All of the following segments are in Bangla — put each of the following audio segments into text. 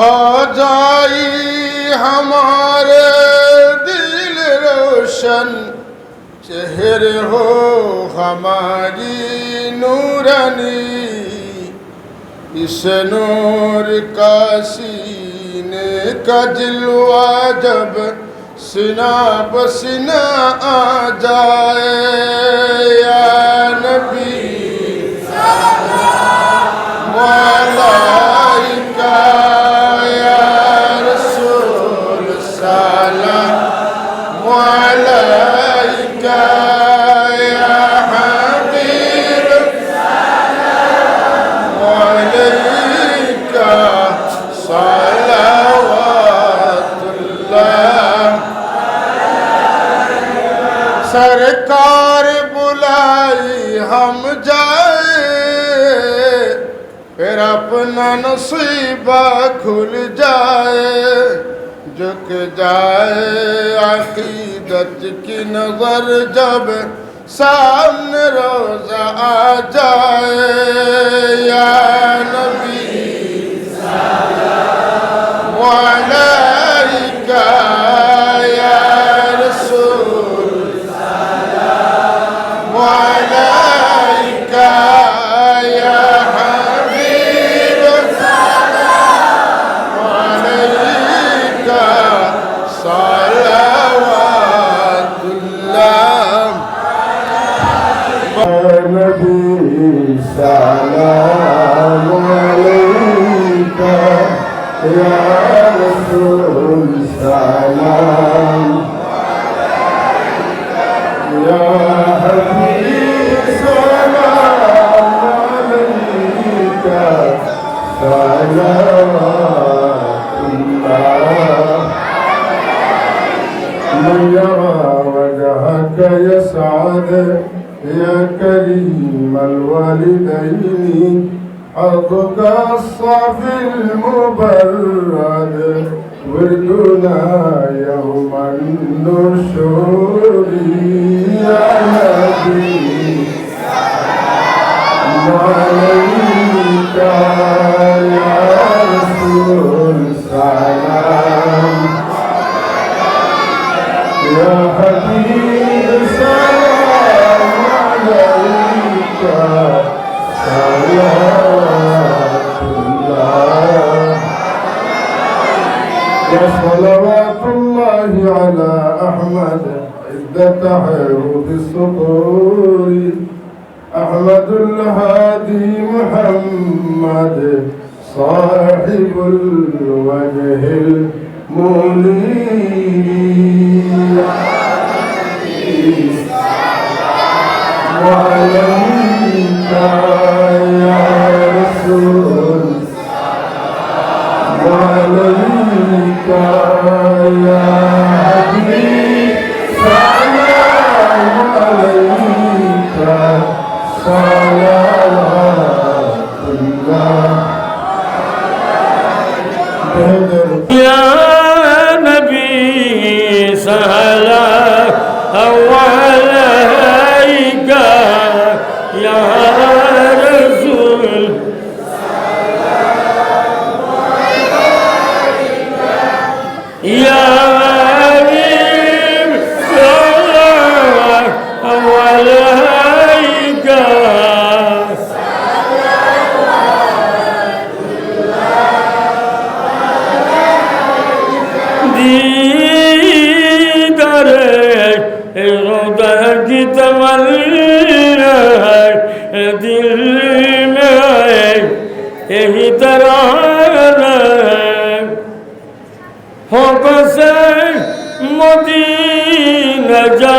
हो जाई हमारे दिल रोशन, चेहरे हो हमारी नूरनी। इस नूर का सीने का जलवा जब सिना बसिना आ नसीबा खुल जाए झुक जाए अकीदत की नजर जब सामने रोजा आ जाए या नबी वालैका يا رسول سلام يا حبيب سلام عليك. الله من يرى وجهك يسعد يا كريم الوالدين حظك الصافي المبرد وردنا يوم النشور يا نبي. الله على أحمد عدة حروف السطور أحمد الهادي محمد صاحب الوجه المنير. وعليك يا نبي سهلا أولا यही तरह हो बसे मदीना जाना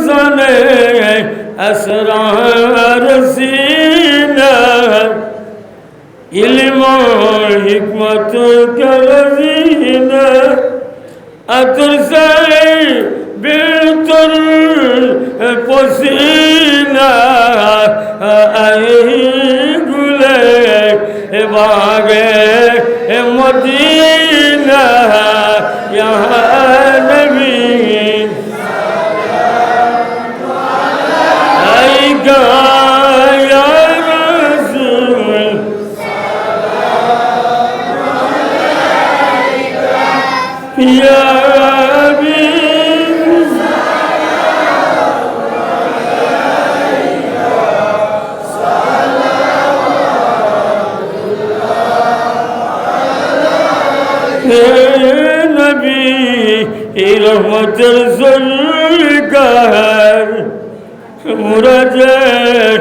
زن اسرار سینہ علم و حکمت کا رزینہ اتر سے بلتر پسینہ آئی گلے باغے مدینہ یہاں রহমতের সরকার মুরাজের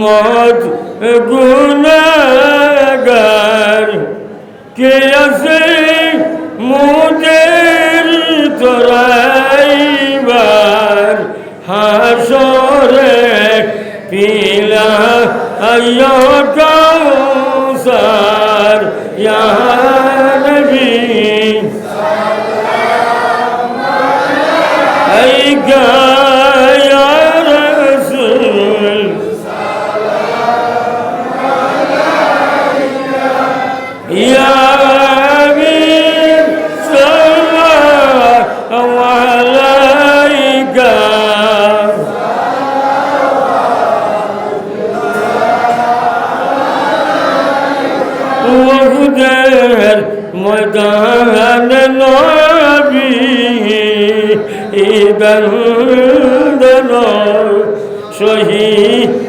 মত গুণাগার কে আছে মুদে কাউসার ইয়া নবী। أي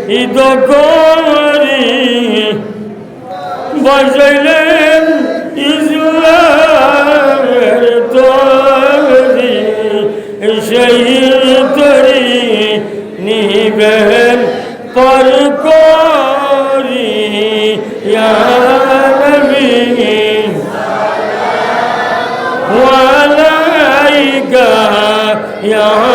ঈদ করি বজাইলেন ইসলামের তরি সেই তরি নিবেন পর করি। নবী ওয়ালাইকা ইয়া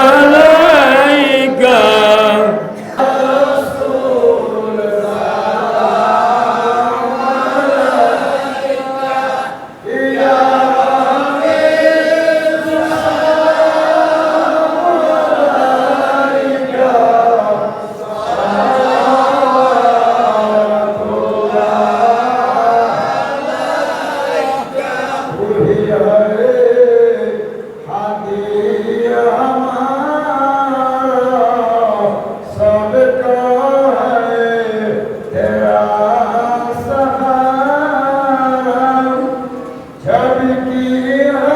primeira